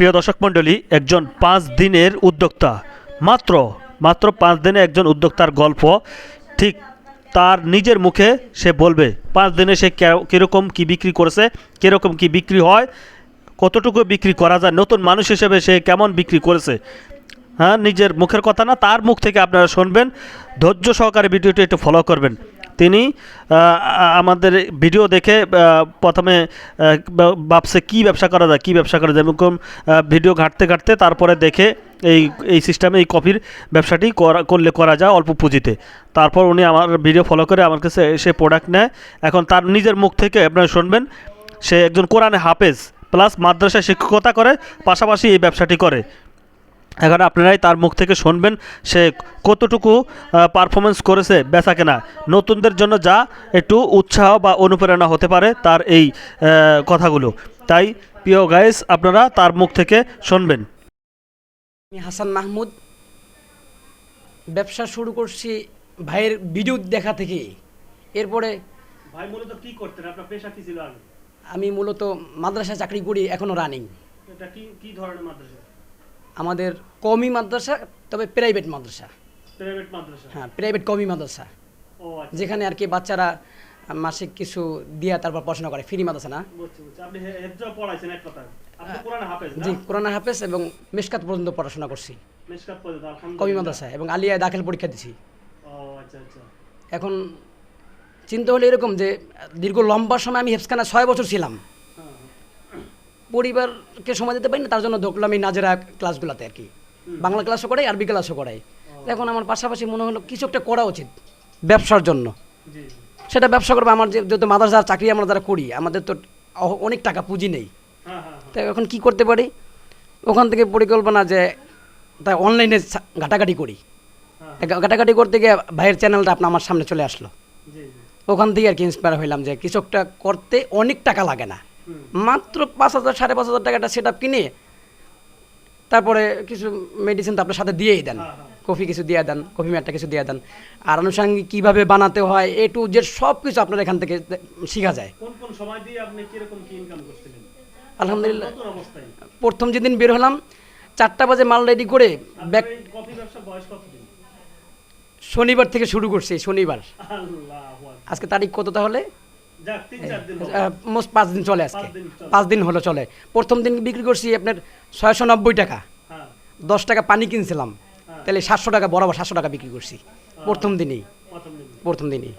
প্রিয় দর্শক মণ্ডলী, একজন পাঁচ দিনের উদ্যোক্তা। মাত্র মাত্র পাঁচ দিনে একজন উদ্যোক্তার গল্প, ঠিক তার নিজের মুখে সে বলবে, পাঁচ দিনে সে কীরকম কি বিক্রি করেছে, কীরকম কি বিক্রি হয়, কতটুকু বিক্রি করা যায়, নতুন মানুষ হিসেবে সে কেমন বিক্রি করেছে। হ্যাঁ নিজের মুখের কথা না, তার মুখ থেকে আপনারা শুনবেন। ধৈর্য সহকারে ভিডিওটি একটু ফলো করবেন। তিনি আমাদের ভিডিও দেখে প্রথমে ভাবছে কী ব্যবসা করা যায়, কী ব্যবসা করা যায়। এরকম ভিডিও ঘাঁটতে ঘাঁটতে তারপরে দেখে এই এই সিস্টেমে এই কফির ব্যবসাটি করা, করলে করা যায় অল্প পুঁজিতে। তারপর উনি আমার ভিডিও ফলো করে আমার কাছে এসে প্রোডাক্ট নেয়। এখন তার নিজের মুখ থেকে আপনারা শুনবেন, সে একজন কোরআনে হাফেজ প্লাস মাদ্রাসায় শিক্ষকতা করে, পাশাপাশি এই ব্যবসাটি করে। এখন আপনারাই তার মুখ থেকে শুনবেন সে কতটুকু পারফরমেন্স করেছে বেচা কেনা। নতুনদের জন্য যা একটু উৎসাহ বা অনুপ্রেরণা হতে পারে তার এই কথাগুলো। তাই প্রিয় গাইস আপনারা তার মুখ থেকে শুনবেন। আমি হাসান মাহমুদ। ব্যবসা শুরু করছি ভাইয়ের ভিডিও দেখা থেকে। এরপরে ভাই মূলত কি করতেন? আপনার পেশা কি ছিল আগে? আমি মূলত মাদ্রাসা চাকরি করি এখনও রানিং এটা কি কি ধরনের মাদ্রাসা? আমাদের কমি মাদ্রাসা তবে প্রাইভেট মাদ্রাসা। প্রাইভেট মাদ্রাসা? হ্যাঁ প্রাইভেট কমি মাদ্রাসা। আচ্ছা। যেখানে আর কি বাচ্চারা মাসিক কিছু দিয়া তারপর পড়াশোনা করে ফ্রি মাদ্রাসা না? জি কোরআন হাফেজ এবং মেশকাত পর্যন্ত পড়াশোনা করছি। কমি মাদ্রাসা এবং আলিয়ায় দাখিল পরীক্ষা দিছি। আচ্ছা আচ্ছা। এখন চিন্তা হলো এরকম যে দীর্ঘ লম্বা সময় আমি হেফসখানা ছয় বছর ছিলাম। পরিবারকে সময় দিতে পারি না তার জন্য ঢুকলাম এই নাজেরা ক্লাসগুলোতে আর কি। বাংলা ক্লাসও করাই আরবি ক্লাসও করাই। এখন আমার পাশাপাশি মনে হলো কিছু একটা করা উচিত ব্যবসার জন্য। সেটা ব্যবসা করব আমার যেহেতু মাদ্রাসার চাকরি আমরা যারা করি আমাদের তো অনেক টাকা পুঁজি নেই। হ্যাঁ হ্যাঁ তাই এখন কি করতে পারি? ওখান থেকে পরিকল্পনা যে তাই অনলাইনে ঘাটাঘাটি করি। হ্যাঁ ঘাটাঘাটি করতে গিয়ে ভাইয়ের চ্যানেলটা আপনার আমার সামনে চলে আসলো। ওখান থেকে আর কি ইন্সপায়ার হইলাম যে কৃষকটা করতে অনেক টাকা লাগে না। মাত্র পাঁচ হাজার সাড়ে পাঁচ হাজার টাকাটা সেট কিনে তারপরে কিছু মেডিসিন তো আপনার সাথে দিয়েই দেন। হ্যাঁ, হ্যাঁ। কফি কিছু দিয়ে দেন কফি ম্যাটটা কিছু দিয়ে দেন। আর আনুষঙ্গিক কীভাবে বানাতে হয় এ টু জেড সব কিছু আপনার এখান থেকে শেখা যায়। কোন কোন সময় দিয়ে আপনি কীরকম কি ইনকাম করছিলেন? আলহামদুলিল্লাহ। প্রথম যেদিন বের হলাম চারটা বাজে মাল রেডি করে ব্যাক কফি ব্যবসা বয়স কতদিন? শনিবার থেকে শুরু করছি শনিবার। আজকে তারিখ কত তাহলে? মোস্ট পাঁচ দিন চলে আজকে। পাঁচ দিন হলো চলে। প্রথম দিন বিক্রি করছি আপনার ছয়শো নব্বই টাকা। হ্যাঁ। দশ টাকা পানি কিনছিলাম। হ্যাঁ। তাহলে সাতশো টাকা বরাবর সাতশো টাকা বিক্রি করছি। প্রথম দিনেই। প্রথম দিনই।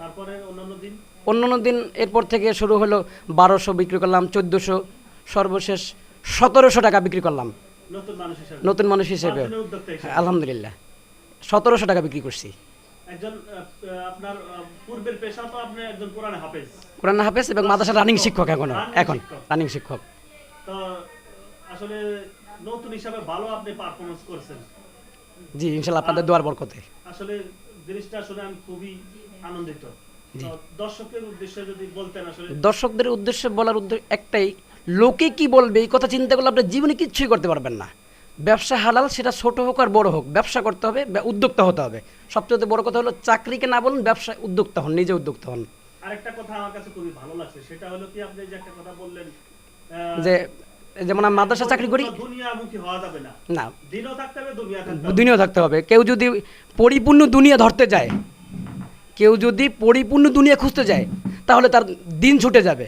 অন্যান্য দিন? অন্য দিন এরপর থেকে শুরু হলো বারোশো বিক্রি করলাম চোদ্দোশো সর্বশেষ সতেরোশো টাকা বিক্রি করলাম। নতুন মানুষ হিসেবে। হ্যাঁ, আলহামদুলিল্লাহ। সতেরোশো টাকা বিক্রি করছি। একজন আহ, আহ, আপনার পূর্বের পেশা তো আপনি একজন কোরআন হাফেজ। কোরআন হাফেজ এবং মাদ্রাসা রানিং শিক্ষক এখনও। এখন রানিং শিক্ষক। তো আসলে নতুন হিসাবে ভালো আপনি পারফরমেন্স করছেন। জি ইনশাল্লাহ আপনাদের দোয়ার বরকতে। আসলে জিনিসটা শুনে আমি খুবই আনন্দিত। তো উদ্দেশ্যে যদি বলতেন আসলে। দর্শকদের উদ্দেশ্যে বলার উদ্দেশ্য একটাই লোকে কি বলবে এই কথা চিন্তা করলে আপনার জীবনে কিচ্ছুই করতে পারবেন না। ব্যবসা হালাল সেটা ছোট হোক আর বড় হোক। ব্যবসা করতে হবে বা উদ্যোক্তা হতে হবে। সবচেয়ে বড় কথা হলো চাকরিকে না বলুন ব্যবসা উদ্যোক্তা হন নিজে উদ্যোক্তা হন। আরেকটা কথা আমার কাছে খুবই ভালো লাগছে সেটা হলো কি আপনি যে একটা কথা বললেন যে যেমন আমি মাদ্রাসা চাকরি করি না। দুনিয়া থাকতে হবে। কেউ যদি পরিপূর্ণ দুনিয়া ধরতে যায় কেউ যদি পরিপূর্ণ দুনিয়া খুঁজতে যায় তাহলে তার দিন ছুটে যাবে।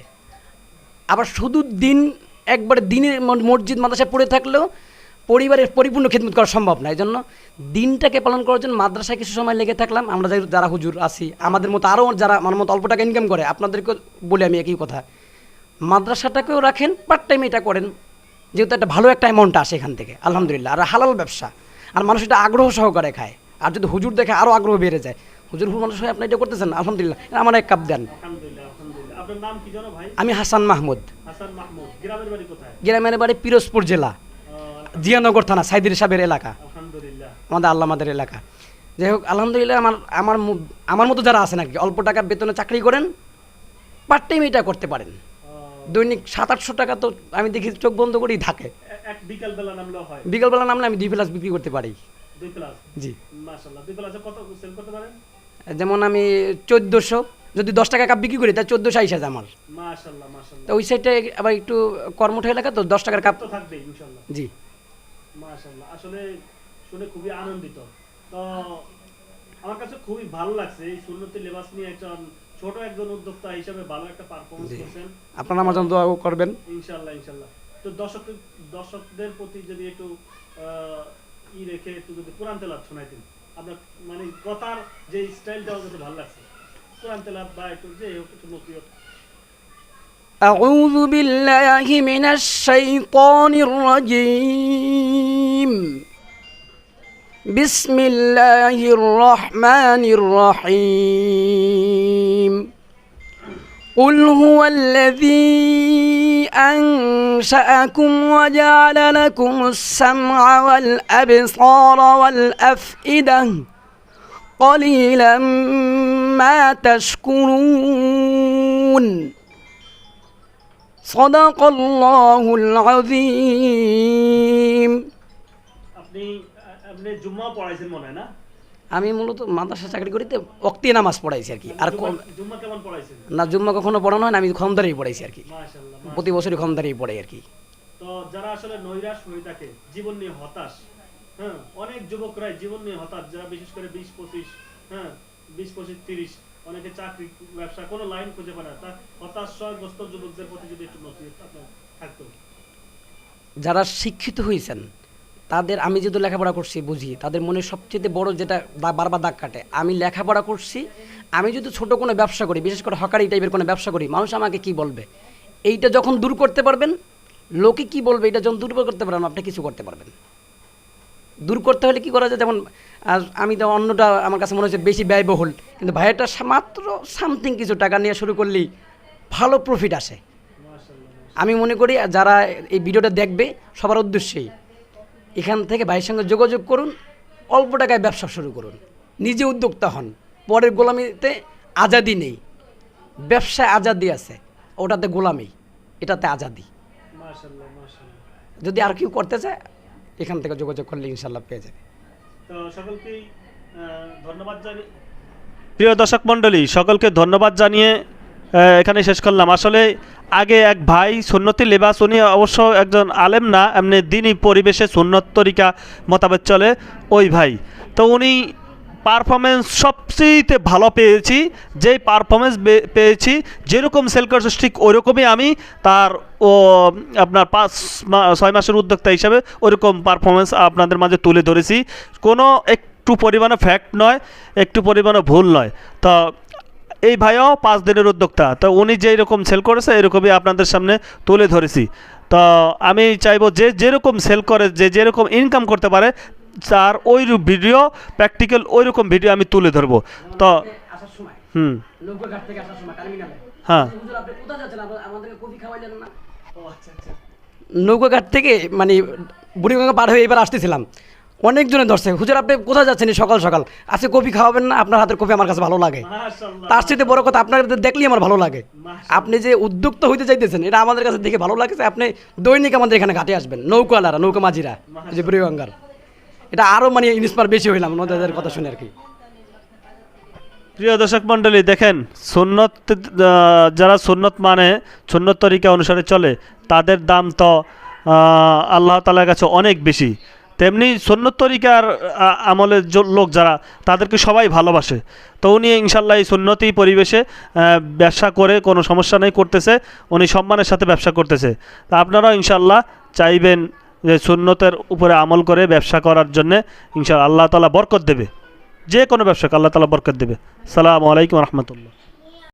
আবার শুধু দিন একবারে দিনে মসজিদ মাদ্রাসা পড়ে থাকলেও পরিবারের পরিপূর্ণ খেদমত করা সম্ভব না। এই জন্য দিনটাকে পালন করার জন্য মাদ্রাসায় কিছু সময় লেগে থাকলাম। আমরা যারা হুজুর আছি আমাদের মতো আরও যারা আমার মতো অল্প টাকা ইনকাম করে আপনাদেরকে বলি আমি একই কথা। মাদ্রাসাটাকেও রাখেন পার্ট টাইম এটা করেন। যেহেতু একটা ভালো একটা অ্যামাউন্ট আসে এখান থেকে আলহামদুলিল্লাহ। আর হালাল ব্যবসা। আর মানুষ এটা আগ্রহ সহকারে খায়। আর যদি হুজুর দেখে আরও আগ্রহ বেড়ে যায় হুজুর হুজুর মানুষ হয়ে আপনি এটা করতেছেন আলহামদুলিল্লাহ। আমার এক কাপ দেন। আমি হাসান মাহমুদ। গ্রামের বাড়ি পিরোজপুর জেলা। জিয়ানগর থানা সাইদির সাহেবের এলাকা। আলহামদুলিল্লাহ। আমাদের আল্লামাদের এলাকা। যাই হোক আলহামদুলিল্লাহ আমার আমার আমার মতো যারা আছেন আর কি অল্প টাকা বেতনে চাকরি করেন পার্ট টাইম এটা করতে পারেন। দৈনিক সাত আটশো টাকা তো আমি দেখি চোখ বন্ধ করেই থাকে। বিকেলবেলা নামলে আমি দুই প্লাস বিক্রি করতে পারি। জি। যেমন আমি চোদ্দোশো যদি দশ টাকা কাপ বিক্রি করি তা চোদ্দোশো আইসা আমার। তো ওই সাইডে আবার একটু কর্মঠ এলাকা তো দশ টাকার কাপ তো থাকবে জি। মাশাআল্লাহ আসলে শুনে খুবই আনন্দিত তো আমার কাছে খুবই ভালো লাগছে এই সুন্নতি লেবাস নিয়ে একজন ছোট একজন উদ্যোক্তা হিসেবে ভালো একটা পারফরমেন্স জি। করছেন আপনারা আমার জন্য দোয়া করবেন ইনশাআল্লাহ ইনশাআল্লাহ তো দর্শক দর্শকদের প্রতি যদি একটু আহ, ই রেখে একটু যদি কোরআন তেলাপ শোনাইতেন আপনার মানে কথার যে স্টাইলটা আমার কাছে ভালো লাগছে কোরআন তেলাপ বা একটু যে হোক একটু নসিহত أعوذ بالله من الشيطان الرجيم الرجيم بسم الله الرحمن الرحيم. قل هو الذي أنشأكم وجعل لكم السمع والأبصار والأفئدة. قليلا ما تشكرون. صدق الله العظيم. জুম্মা পড়াইছেন মনে হয় না? আমি মূলত মাদ্রাসা চাকরি করিতে অক্তি নামাজ পড়াইছি আর কি। আর জুম্মা- কেমন পড়াইছেন? না জুম্মা কখনো পড়ানো হয় না আমি খমদারেই পড়াইছি আর কি। মাশাআল্লাহ প্রতি বছরই খমদারেই পড়াই আর কি। তো যারা আসলে নৈরাশ হয়ে থাকে জীবন নিয়ে হতাশ হ্যাঁ অনেক যুবকরাই জীবন নিয়ে হতাশ যারা বিশেষ করে বিশ পঁচিশ হ্যাঁ বিশ পঁচিশ তিরিশ অনেকে চাকরি ব্যবসা কোনো লাইন খুঁজে পায় না। তা হতাশাগ্রস্ত যুবকদের প্রতি যদি একটু থাকতো? যারা শিক্ষিত হয়েছেন তাদের, আমি যেহেতু লেখাপড়া করছি, বুঝি, তাদের মনে সবচেয়ে বড় যেটা বারবার দাগ কাটে, আমি লেখাপড়া করছি, আমি যদি ছোট কোনো ব্যবসা করি, বিশেষ করে হকারি টাইপের কোনো ব্যবসা করি, মানুষ আমাকে কি বলবে? এইটা যখন দূর করতে পারবেন, লোকে কি বলবে এটা যখন দূর করতে পারবেন, আপনি কিছু করতে পারবেন। দূর করতে হলে কি করা যায়? যেমন আমি তো অন্যটা আমার কাছে মনে হচ্ছে বেশি ব্যয়বহুল, কিন্তু ভাইয়াটা মাত্র সামথিং কিছু টাকা নিয়ে শুরু করলেই ভালো প্রফিট আসে। আমি মনে করি, যারা এই ভিডিওটা দেখবে, সবার উদ্দেশ্যেই। এখান থেকে ভাইয়ের সঙ্গে যোগাযোগ করুন অল্প টাকায় ব্যবসা শুরু করুন। নিজে উদ্যোক্তা হন পরের গোলামিতে আজাদি নেই। ব্যবসায় আজাদি আছে ওটাতে গোলামি এটাতে আজাদি। যদি আর কেউ করতে চায় এখান থেকে যোগাযোগ করলে ইনশাল্লাহ পেয়ে যাবে। তো সকলকেই ধন্যবাদ জানিয়ে প্রিয় দর্শক মণ্ডলী সকলকে ধন্যবাদ জানিয়ে এখানে শেষ করলাম। আসলে আগে এক ভাই সুন্নতি লেবাস, উনি অবশ্য একজন আলেম না, এমনি দিনই পরিবেশে সুন্নত তরিকা মোতাবেক চলে ওই ভাই। তো উনি পারফরমেন্স সবচেয়ে ভালো পেয়েছি, যেই পারফরমেন্স পেয়েছি, যেরকম সেল করছে ঠিক ওরকমই আমি তার ও আপনার পাঁচ ছয় মাসের উদ্যোক্তা হিসাবে ওরকম পারফরমেন্স আপনাদের মাঝে তুলে ধরেছি। কোনো একটু পরিমাণে ফ্যাক্ট নয়, একটু পরিমাণে ভুল নয়। তো এই ভাইও পাঁচ দিনের উদ্যোক্তা। তো উনি যেই রকম সেল করেছে এরকমই আপনাদের সামনে তুলে ধরেছি। তো আমি চাইব যে যেরকম সেল করে যে যেরকম ইনকাম করতে পারে তার ওই ভিডিও প্র্যাকটিক্যাল ওই রকম ভিডিও আমি তুলে ধরবো। তো হুম। নৌকাঘাট হ্যাঁ। আপনি কোথায় যাচ্ছেন? আমাদেরকে কফি খাওয়াইলেন না? নৌকাঘাট থেকে মানে বুড়িগঙ্গা পার হয়ে এবার আসতেছিলাম। অনেকজনে ধরছে। হুজুর আপনি কোথায় যাচ্ছেন সকাল সকাল? আজকে কফি খাওয়াবেন না আপনার হাতের কফি আমার কাছে ভালো লাগে। তার সাথে বড় কথা আপনার দেখলেই আমার ভালো লাগে। আপনি যে উদ্যোক্তা হইতে চাইতেছেন এটা আমাদের কাছে দেখে ভালো লাগছে আপনি দৈনিক আমাদের এখানে ঘাটে আসবেন। নৌকালারা নৌকা মাঝিরা যে বুড়িগঙ্গার। এটা আরও মানে ইন্সপায়ার বেশি হইলাম ওনাদের কথা শুনে আর কি। প্রিয় দর্শক মণ্ডলী দেখেন সুন্নত যারা সুন্নত মানে সুন্নত তরিকা অনুসারে চলে তাদের দাম তো আল্লাহ তালার কাছে অনেক বেশি। তেমনি সুন্নত তরিকার আমলের লোক যারা, তাদেরকে সবাই ভালোবাসে। তো উনি ইনশাল্লাহ এই সুন্নতি পরিবেশে ব্যবসা করে কোনো সমস্যা নেই করতেছে, উনি সম্মানের সাথে ব্যবসা করতেছে। তা আপনারাও ইনশাল্লাহ চাইবেন যে সুন্নতের উপরে আমল করে ব্যবসা করার জন্যে, ইনশাল্লাহ আল্লাহ তালা বরকত দেবে। যে কোনো ব্যবসাকে আল্লাহ তালা বরকত দেবে। সালামু আলাইকুম রহমতুল্লাহ।